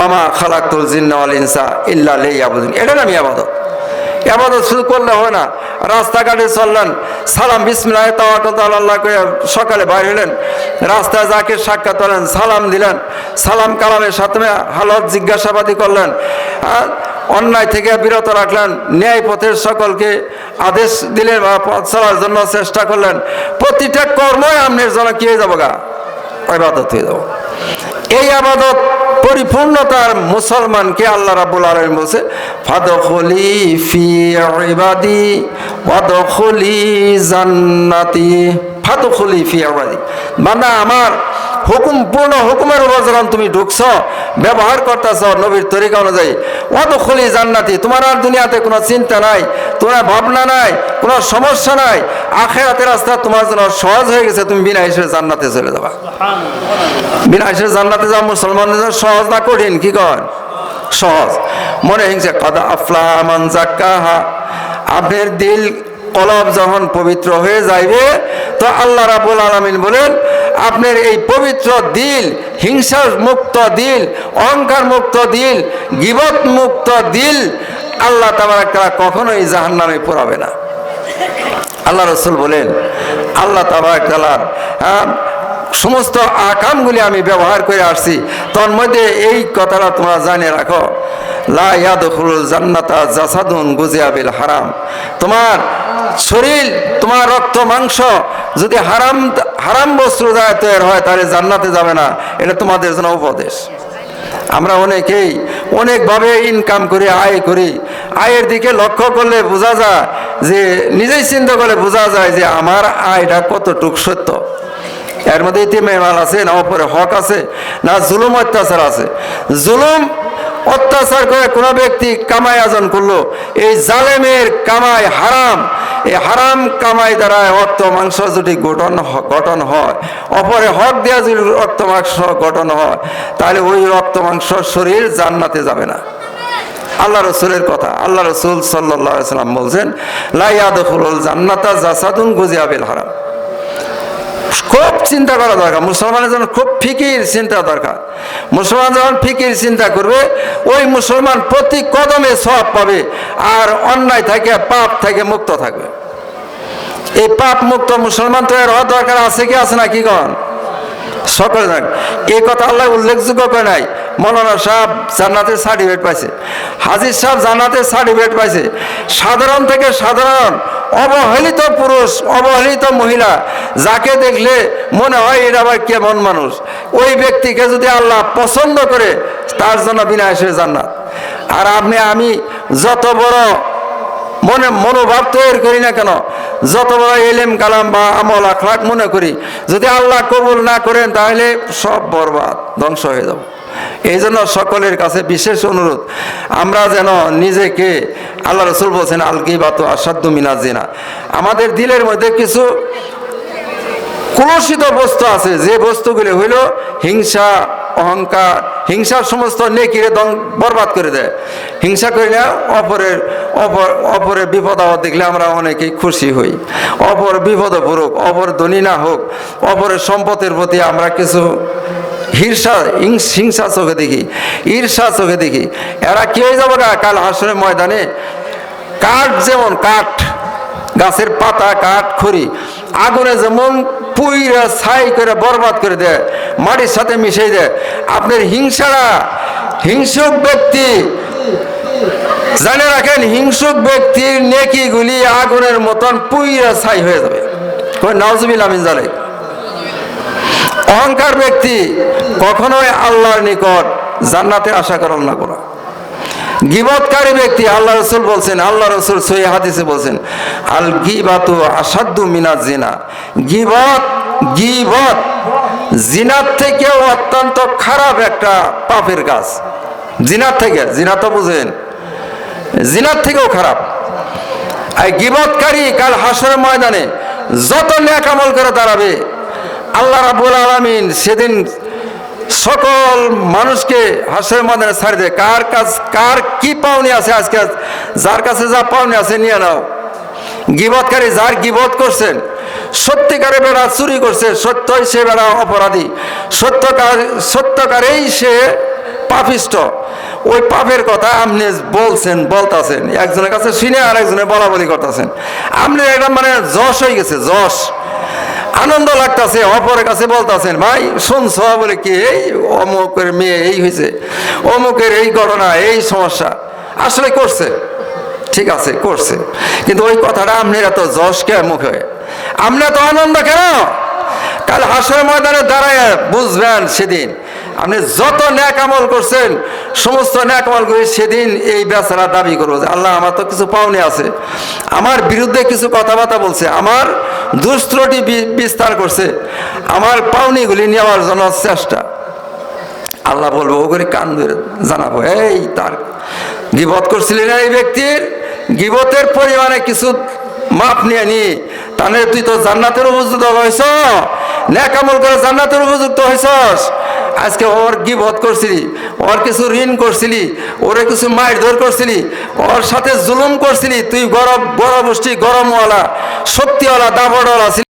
ওয়ামা খালাকুল জিন্নাওয়াল ইনসা ইল্লা লিয়াবুদুন। এটা নামই আবাদত। আবাদত শুধু করলে হয় না, রাস্তাঘাটে চললেন, সালাম বিসমিল্লাহ আল্লাহ করে সকালে বাইর হলেন রাস্তায় যাকে সাক্ষাৎ হলেন, সালাম দিলেন, সালাম কালামের সাথে হালত জিজ্ঞাসাবাদী করলেন আর অন্যায় থেকে বিরত রাখলেন ন্যায় পথের সকলকে আদেশ দিলেন বা পথ চলার জন্য চেষ্টা করলেন, প্রতিটা কর্মই আপনার জন্য কি হয়ে যাব গা আবাদত হয়ে যাব এই আবাদত পরিপূর্ণতার মুসলমানকে আল্লাহ রাবুল আলম বলছে, ফাদখলি ফি ইবাদি, ওয়াদখলি জান্নাতি, ফাদখলি ফি ইবাদি। বান্দা, আমার হুকুম, পূর্ণ হুকুমের উপর তুমি ঢুকছ, ব্যবহার করতেছ নবীর তরিকা অনুযায়ী, ওয়াদখলি জান্নাতি, তোমার আর দুনিয়াতে কোনো চিন্তা নাই তোমার ভাবনা নাই, কোনো সমস্যা নাই, আখেরাতের রাস্তা তোমার জন্য সহজ হয়ে গেছে, তুমি বিনা হিসেবে জান্নাতে চলে যাবা। বিনা হিসেবে জান্নাতে যাওয়া মুসলমানদের সহজ না কঠিন? কি কর? সহজ। মনে হিংসে কথা আফলা মান জাক্কাহা আপনার দিল কলব যখন পবিত্র হয়ে যাইবে তো আল্লাহ রাবুল আলমিন বলেন আপনার এই পবিত্র দিল হিংসা মুক্ত দিল অহংকার মুক্ত দিল গিবত মুক্ত দিল আল্লাহ তাবার কখনোই জাহান নামে পড়াবে না। আল্লাহ রসুল বলেন আল্লাহ তাবাক তালার হ্যাঁ, সমস্ত আকামগুলি আমি ব্যবহার করে আসছি। তোর মধ্যে এই কথাটা তোমরা জানিয়ে রাখো। জান্নাতা হারাম। তোমার শরীর, তোমার রক্ত, মাংস যদি হারাম হারাম বস্ত্র দ্বারা তৈরি হয়, তাহলে জান্নাতে যাবে না। এটা তোমাদের জন্য উপদেশ। আমরা অনেকেই অনেকভাবে ইনকাম করি, আয় করি। আয়ের দিকে লক্ষ্য করলে বোঝা যায় যে, নিজেই চিন্তা করলে বোঝা যায় যে, আমার আয়টা কতটুক সত্য। এর মধ্যে ইতিমে মাল আছে, না ওপরে হক আছে, না জুলুম অত্যাচার আছে। জুলুম অত্যাচার করে কোনো ব্যক্তি কামাই আজন করল, এই জালেমের কামাই হারাম। এই হারাম কামাই দ্বারা রক্ত, মাংস যদি গঠন গঠন হয়, অপরে হক দেওয়া যদি রক্ত, মাংস গঠন হয়, তাহলে ওই রক্ত, মাংস শরীর জান্নাতে যাবে না। আল্লাহ রসুলের কথা, আল্লাহ রসুল সাল্লাহ সাল্লাম বলছেন লাইয়াদুল জান্নাতা জাসাদুন গুজিয়াবিল হারাম। খুব চিন্তা করা দরকার। মুসলমানের জন্য খুব ফিকির চিন্তা দরকার। মুসলমান যখন ফিকির চিন্তা করবে, ওই মুসলমান প্রতি কদমে সব পাবে আর অন্যায় থেকে, পাপ থেকে মুক্ত থাকবে। এই পাপ মুক্ত মুসলমান তো এর দরকার আছে কি, আছে না কি কন? সকলে জানেন এই কথা আল্লাহ উল্লেখযোগ্য করে নাই। মৌলানা সাহেব জান্নাতের সার্টিফিকেট পাইছে। হাজির সাহেব জান্নাতের সার্টিফিকেট পাইছে। সাধারণ থেকে সাধারণ, অবহেলিত পুরুষ, অবহেলিত মহিলা যাকে দেখলে মনে হয় এটা আবার কেমন মানুষ। ওই ব্যক্তিকে যদি আল্লাহ পছন্দ করে, তার জন্য বিনা এসে জান্নাত। আর আপনি, আমি যত বড় মনে, মনোভাব তৈরি করি না কেন, যত বড় এলেম, কালাম বা আমল আখলাক মনে করি, যদি আল্লাহ কবুল না করেন, তাহলে সব বরবাদ, ধ্বংস হয়ে যাব। এই জন্য সকলের কাছে বিশেষ অনুরোধ, আমরা যেন নিজেকে, আল্লাহ রসুল বলছেন আলকি বাত আসাধ্য মিনা জেনা। আমাদের দিলের মধ্যে কিছু কুলসিত বস্তু আছে, যে বস্তুগুলি হইল হিংসা, অহংকার হিংসার সমস্ত নেকিরে দং, বরবাদ করে দেয়। হিংসা করি না অপরের, অপর, অপরের বিপদ আপদ দেখলে আমরা অনেকেই খুশি হই। অপর বিপদ পড়ুক, অপর ধনী না হোক, অপরের সম্পদের প্রতি আমরা কিছু হিংসা, হিংস- চোখে দেখি, ঈর্ষা চোখে দেখি। এরা কি হয়ে যাবে গা কাল হাসনের ময়দানে কাঠ যেমন কাঠ, গাছের পাতা, কাঠ, খড়ি, আগুনে যেমন পুইরা ছাই করে বরবাদ করে দেয়, মাটির সাথে মিশিয়ে দেয়। আপনার হিংসারা, হিংসুক ব্যক্তি, জানে রাখেন, হিংসুক ব্যক্তির নেকিগুলি আগুনের মতন পুইরা ছাই হয়ে যাবে। কই আমিন জানে অহংকার ব্যক্তি কখনোই আল্লাহর নিকট জান্নাতে আশা করেন না। কোনো গিবতকারী ব্যক্তি, আল্লাহ রসুল বলছেন, আল্লাহ রসুল সই হাদিসে বলছেন, আল গিবাতু আসাদ্দু মিনা জিনা। গিবত গিবত জিনার থেকেও অত্যন্ত খারাপ একটা পাপের কাজ। জিনার থেকে, জিনা তো বুঝেন, জিনার থেকেও খারাপ। এই গিবতকারী কাল হাসরের ময়দানে যত ন্যাক আমল করে দাঁড়াবে, আল্লাহ রাবুল আলমিন সেদিন সকল মানুষকে হাসরের ময়দানে ছাড়ি দেয় কার কাজ কার কি পাওনি আছে আজকে? যার কাছে যা পাওনি আছে, নিয়ে নাও। গিবতকারী যার গিবত করছেন, সত্যিকারে বেড়া চুরি করছে, সত্যই সে বেড়া অপরাধী। সত্যকার সত্যকারেই সে পাপিষ্ট। ওই পাপের কথা আপনি বলছেন, বলতাছেন। একজনের কাছে শুনে আর একজনে বলা বলি করতেছেন। আপনি এটা মানে যশ হয়ে গেছে, যশ। আনন্দ লাগতাছে, অপরের কাছে বলতাছেন, ভাই, শুনছ বলে কি? এই অমুকের মেয়ে, এই হয়েছে অমুকের এই ঘটনা, এই সমস্যা। আসলে করছে। ঠিক আছে, করছে। কিন্তু ওই কথাটা আপনি এত যশ কে মুখে। আপনি এত আনন্দ কেন? কাল হাসর ময়দানে দাঁড়ায় বুঝবেন সেদিন। আপনি যত ন্যাক আমল করছেন, সমস্ত ন্যাক আমল করে সেদিন এই বেচারা দাবি করব যে, আল্লাহ, আমার তো কিছু পাওনি আছে। আমার বিরুদ্ধে কিছু কথাবার্তা বলছে। আমার দুষ্ট্রটি বিস্তার করছে। আমার পাওনিগুলি নেওয়ার জন্য চেষ্টা। আল্লাহ বলব, ও করে কান ধরে জানাব। এই তার, গিবত করছিলি এই ব্যক্তির? গিবতের পরিমাণে কিছু মাপ নিয়ে নি। তাহলে তুই তো জান্নাতের উপযুক্ত হয়েছ ন্যাকামল করে জান্নাতের উপযুক্ত হয়েছস আজকে ওর গিবত করছিলি, ওর কিছু ঋণ করছিলি, ওরে কিছু মাইর ধর করছিলি, ওর সাথে জুলুম করছিলি, তুই গরম বড় গোষ্ঠী গরমওয়ালা। শক্তিওয়ালা দাবড়ওয়ালা ছিলি